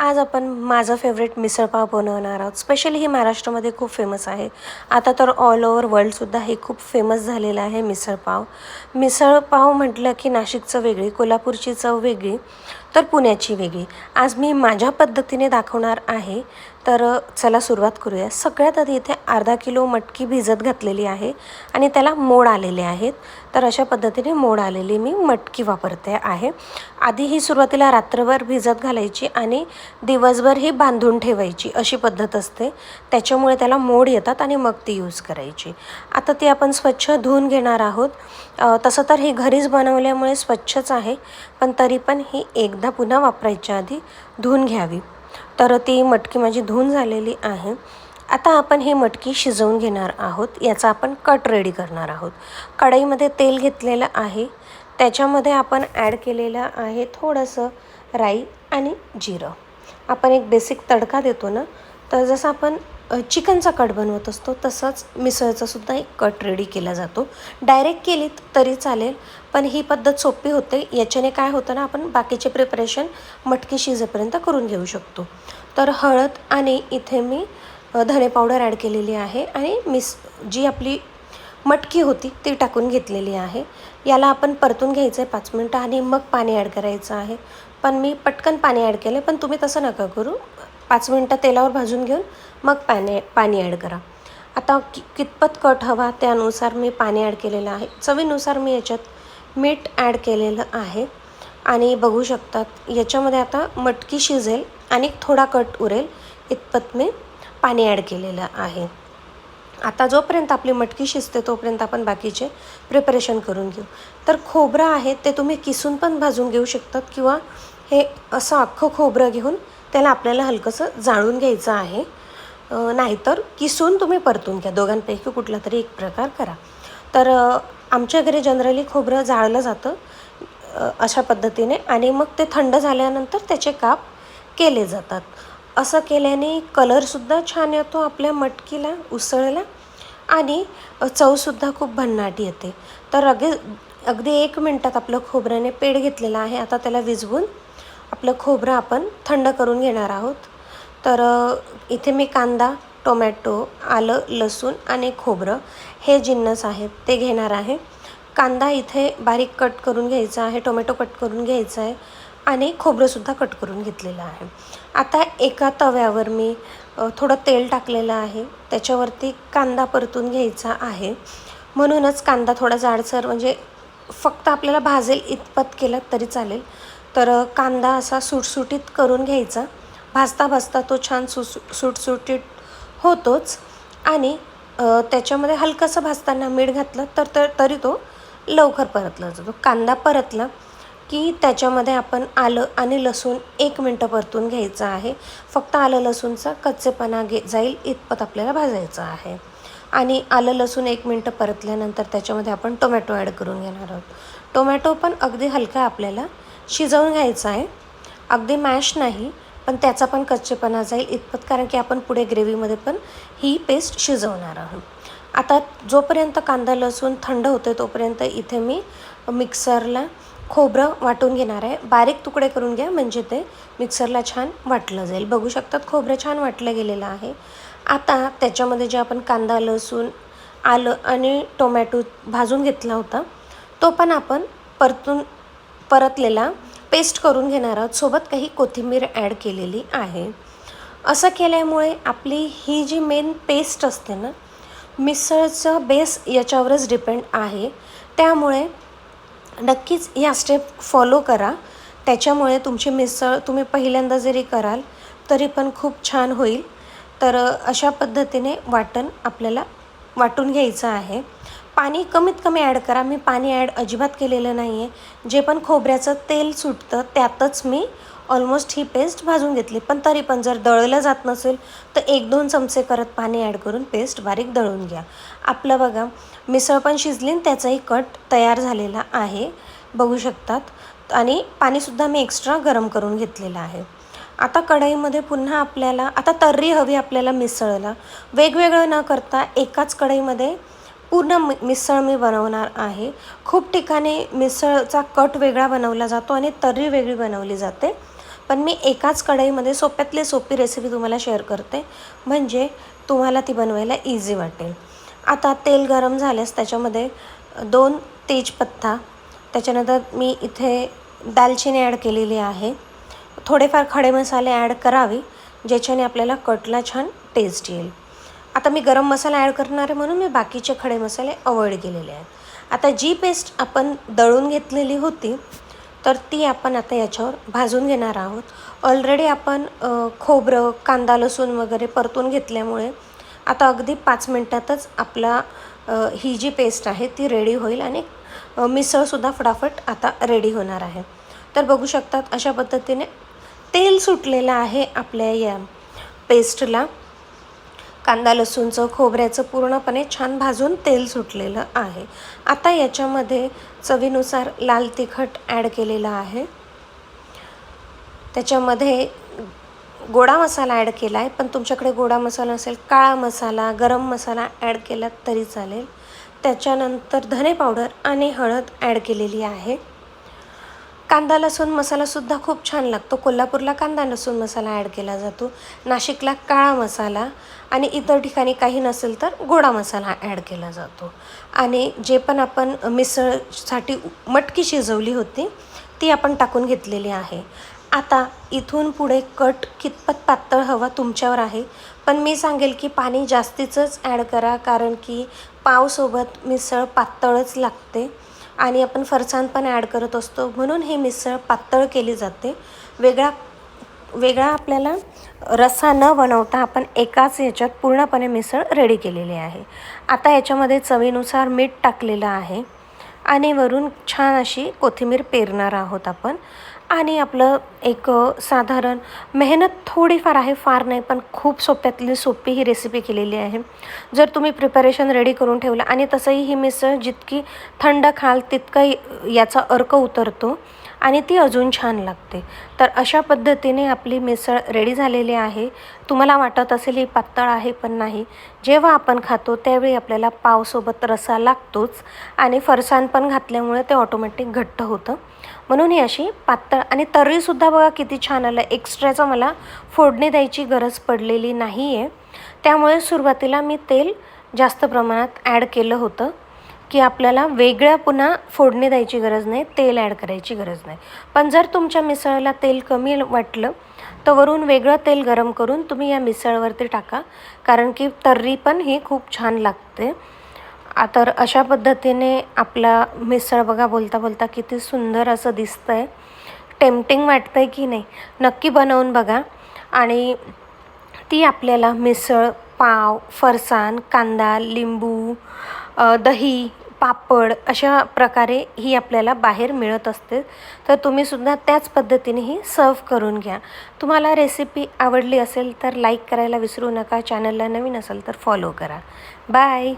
आज आपण माझं फेवरेट मिसळपाव बनवणार आहोत. स्पेशली ही महाराष्ट्रामध्ये खूप फेमस आहे. आता तर ऑल ओव्हर वर्ल्डसुद्धा हे खूप फेमस झालेलं आहे मिसळपाव मिसळपाव म्हटलं की नाशिकचं वेगळी कोल्हापूरची चव वेगळी. तर पुण्याची वेगळी. आज मी माझ्या पद्धतीने दाखवणार आहे. तर चला सुरुवात करूया. सगळ्यात आधी इथे अर्धा किलो मटकी भिजत घातलेली आहे आणि त्याला मोड आलेले आहेत. तर अशा पद्धतीने मोड आलेली मी मटकी वापरते आहे. आधी ही सुरुवातीला रात्रभर भिजत घालायची आणि दिवसभर ही बांधून ठेवायची अशी पद्धत असते. त्याच्यामुळे त्याला मोड येतात आणि मग ती यूज करायची. आता ती आपण स्वच्छ धुवून घेणार आहोत. तसं तर ही घरीच बनवल्यामुळे स्वच्छच आहे. पण तरी पण ही एक एकदा पुन्हा वापरायच्या आधी धुवून घ्यावी. तर ती मटकी माझी धुवून झालेली आहे. आता आपण ही मटकी शिजवून घेणार आहोत. याचा आपण कट रेडी करणार आहोत. कढईमध्ये तेल घेतलेलं आहे. त्याच्यामध्ये आपण ॲड केलेलं आहे थोडंसं राई आणि जिरं. आपण एक बेसिक तडका देतो ना तर जसं आपण चिकनचा कट बनवत असतो तसंच मिसळचासुद्धा एक कट रेडी केला जातो. डायरेक्ट केली तरी चालेल पण ही पद्धत सोपी होते. याच्याने काय होतं ना आपण बाकीचे प्रिपरेशन मटकी शिजेपर्यंत करून घेऊ शकतो. तर हळद आणि इथे मी धने पावडर ॲड केलेली आहे आणि मिस जी आपली मटकी होती ती टाकून घेतलेली आहे. याला आपण परतून घ्यायचं आहे पाच मिनटं आणि मग पाणी ॲड करायचं आहे. पण मी पटकन पाणी ॲड केलं पण तुम्ही तसं नका करू. पाच मिनटं तेलावर भाजून घेऊन मग पाणी पाणी ॲड करा. आता कि कितपत कट हवा त्यानुसार मी पाणी ॲड केलेलं आहे. चवीनुसार मी याच्यात मीठ ॲड केलेलं आहे. आणि बघू शकतात याच्यामध्ये आता मटकी शिजेल आणि थोडा कट उरेल. इतपत मी पाणी ॲड केलेलं आहे. आता जोपर्यंत आपली मटकी शिजते तोपर्यंत आपण बाकीचे प्रिपरेशन करून घेऊ. तर खोबरं आहे ते तुम्ही किसून पण भाजून घेऊ शकतात किंवा हे असं अख्खं खोबरं घेऊन त्याला आपल्याला हलकंसं जाळून घ्यायचं आहे. नाहीतर किसून तुम्ही परतून घ्या. दोघांपैकी कुठला तरी एक प्रकार करा. तर आमच्या घरी जनरली खोबरं जाळलं जातं अशा पद्धतीने आणि मग ते थंड झाल्यानंतर त्याचे काप केले जातात. असं केल्याने कलरसुद्धा छान येतो आपल्या मटकीला उसळला आणि चवसुद्धा खूप भन्नाट येते. तर अगदी अगदी एक मिनटात आपलं खोबऱ्याने पेड घेतलेलं आहे. आता त्याला विझवून आपलं खोबरं आपण थंड करून घेणार आहोत. तर इथे मी कांदा टोमॅटो आलं लसूण आणि खोबरं हे जिन्नस आहेत ते घेणार आहे. कांदा इथे बारीक कट करून घ्यायचा आहे टोमॅटो कट करून घ्यायचा आहे आणि खोबरंसुद्धा कट करून घेतलेलं आहे. आता एका तव्यावर मी थोडं तेल टाकलेलं आहे त्याच्यावरती कांदा परतून घ्यायचा आहे. म्हणूनच कांदा थोडा जाडसर म्हणजे फक्त आपल्याला भाजेल इतपत केलं तरी चालेल. तर कांदा असा सुटसुटीत करून घ्यायचा. भाजता भाजता तो छान सुस सुटसुटीत होतोच. आणि त्याच्यामध्ये हलकंसं भाजताना मीठ घातलं तर तर तरी तो लवकर परतला जातो. कांदा परतला की त्याच्यामध्ये आपण आलं आणि लसूण एक मिनटं परतून घ्यायचं आहे. फक्त आलं लसूणचा कच्चेपणा घे जाईल इतपत आपल्याला भाजायचं आहे. आणि आलं लसूण एक मिनटं परतल्यानंतर त्याच्यामध्ये आपण टोमॅटो ॲड करून घेणार आहोत. टोमॅटो पण अगदी हलका आपल्याला शिजवून घ्यायचा आहे. अगदी मॅश नाही. पण त्याचा पण कच्चेपणा जाईल इतपत कारण की आपण पुढे ग्रेव्हीमध्ये पण ही पेस्ट शिजवणार आहोत. आता जोपर्यंत कांदा लसूण थंड होते तोपर्यंत इथे मी मिक्सरला खोबरं वाटून घेणार आहे. बारीक तुकडे करून घ्या म्हणजे ते मिक्सरला छान वाटलं जाईल. बघू शकतात खोबरं छान वाटलं गेलेलं आहे. आता त्याच्यामध्ये जे आपण कांदा लसूण आलं आणि टोमॅटो भाजून घेतला होता तो पण आपण परतून परतलेला पेस्ट करून घेणार आहोत. सोबत काही कोथिंबीर ॲड केलेली आहे. असं केल्यामुळे आपली ही जी मेन पेस्ट असते ना मिसळचं बेस याच्यावरच डिपेंड आहे. त्यामुळे नक्कीच या स्टेप फॉलो करा. त्याच्यामुळे तुमची मिसळ तुम्ही पहिल्यांदा जरी कराल तरी पण खूप छान होईल. तर अशा पद्धतीने वाटण आपल्याला वाटून घ्यायचं आहे. पाणी कमीत कमी ॲड करा. मी पाणी ॲड अजिबात केलेलं नाही आहे जे पण खोबऱ्याचं तेल सुटतं त्यातच मी ऑलमोस्ट ही पेस्ट भाजून घेतली. पण तरी पण जर दळलं जात नसेल तर एक दोन चमचे करत पाणी ॲड करून पेस्ट बारीक दळून घ्या. आपलं बघा मिसळ पण शिजली त्याचाही कट तयार झालेला आहे. बघू शकतात. आणि पाणीसुद्धा मी एक्स्ट्रा गरम करून घेतलेलं आहे. आता कढईमध्ये पुन्हा आपल्याला आता तर्री हवी आपल्याला मिसळला. वेगवेगळं न करता एकाच कढईमध्ये पूर्ण मि मिसळ मी बनवणार आहे. खूप ठिकाणी मिसळचा कट वेगळा बनवला जातो आणि तर्री वेगळी बनवली जाते. पण मी एकाच कढईमध्ये सोप्यातली सोपी रेसिपी तुम्हाला शेअर करते. म्हणजे तुम्हाला ती बनवायला इझी वाटेल. आता तेल गरम झाल्यास त्याच्यामध्ये दोन तेजपत्ता त्याच्यानंतर मी इथे दालचिनी ॲड केलेली आहे. थोडेफार खडे मसाले ॲड करावे ज्याच्याने आपल्याला कटला छान टेस्ट येईल. आता मी गरम मसाला ॲड करणार आहे म्हणून मी बाकीचे खडे मसाले अवॉइड केलेले आहेत. आता जी पेस्ट आपण दळून घेतलेली होती तर ती आपण आता याच्यावर भाजून घेणार आहोत. ऑलरेडी आपण खोबरं कांदा लसूण वगैरे परतून घेतल्यामुळे आता अगदी पाच मिनटातच आपला ही जी पेस्ट आहे ती रेडी होईल आणि मिसळसुद्धा फटाफट आता रेडी होणार आहे. तर बघू शकतात अशा पद्धतीने तेल सुटलेलं आहे आपल्या या पेस्टला कांदा लसूणचं खोबऱ्याचं पूर्णपणे छान भाजून तेल सुटलेलं आहे. आता याच्यामध्ये चवीनुसार लाल तिखट ॲड केलेलं आहे. त्याच्यामध्ये गोडा मसाला ॲड केला आहे पण तुमच्याकडे गोडा मसाला असेल काळा मसाला गरम मसाला ॲड केला तरी चालेल. त्याच्यानंतर धने पावडर आणि हळद ॲड केलेली आहे. कांदा लसूण मसालासुद्धा खूप छान लागतो. कोल्हापूरला कांदा लसूण मसाला ॲड केला जातो. नाशिकला काळा मसाला आणि इतर ठिकाणी काही नसेल तर गोडा मसाला ॲड केला जातो. आणि जे पण आपण मिसळसाठी मटकी शिजवली होती ती आपण टाकून घेतलेली आहे. आता इथून पुढे कट कितपत पातळ हवा तुमच्यावर आहे पण मी सांगेल की पाणी जास्तीचंच ॲड करा कारण की पावसोबत मिसळ पातळच लागते. आणि आपण फरसाण पण ॲड करत असतो. म्हणून ही मिसळ पातळ केली जाते. वेगळा वेगळा आपल्याला रस्सा न बनवता आपण एकाच याच्यात पूर्णपणे मिसळ रेडी केलेली आहे. आता याच्यामध्ये चवीनुसार मीठ टाकलेलं आहे. आणि वरून छान अशी कोथिंबीर पेरणार आहोत आपण. आणि आपलं एक साधारण मेहनत थोडीफार आहे फार नाही पण खूप सोप्यातली सोपी ही रेसिपी केलेली आहे. जर तुम्ही प्रिपरेशन रेडी करून ठेवलं आणि तसंही ही मिसळ जितकी थंड खाल तितकं याचा अर्क उतरतो. आणि ती अजून छान लागते. तर अशा पद्धतीने आपली मिसळ रेडी झालेली आहे. तुम्हाला वाटत असेल ही पातळ आहे पण नाही. जेव्हा आपण खातो त्यावेळी आपल्याला पावसोबत रसा लागतोच आणि फरसाण पण घातल्यामुळे ते ऑटोमॅटिक घट्ट होतं. म्हणून ही अशी पातळ आणि तर्रीसुद्धा बघा किती छान आलं. एक्स्ट्राचं मला फोडणी द्यायची गरज पडलेली नाही आहे त्यामुळे सुरुवातीला मी तेल जास्त प्रमाणात ॲड केलं होतं. की आपल्याला वेगळ्या पुन्हा फोडणी द्यायची गरज नाही तेल ॲड करायची गरज नाही. पण जर तुमच्या मिसळला तेल कमी वाटलं तर वरून वेगळं तेल गरम करून तुम्ही या मिसळवरती टाका. कारण की तर्री पण ही खूप छान लागते. तर अशा पद्धतीने आपला मिसळ बघा बोलता बोलता किती सुंदर असं दिसतं आहे टेम्पटिंग वाटतं आहे की नाही नक्की बनवून बघा. आणि ती आपल्याला मिसळ पाव फरसाण कांदा लिंबू दही पापड अशा प्रकारे ही आपल्याला बाहेर मिळत असते. तर तुम्हीसुद्धा त्याच पद्धतीने ही सर्व करून घ्या. तुम्हाला रेसिपी आवडली असेल तर लाईक करायला विसरू नका. चॅनलला नवीन असेल तर फॉलो करा. बाय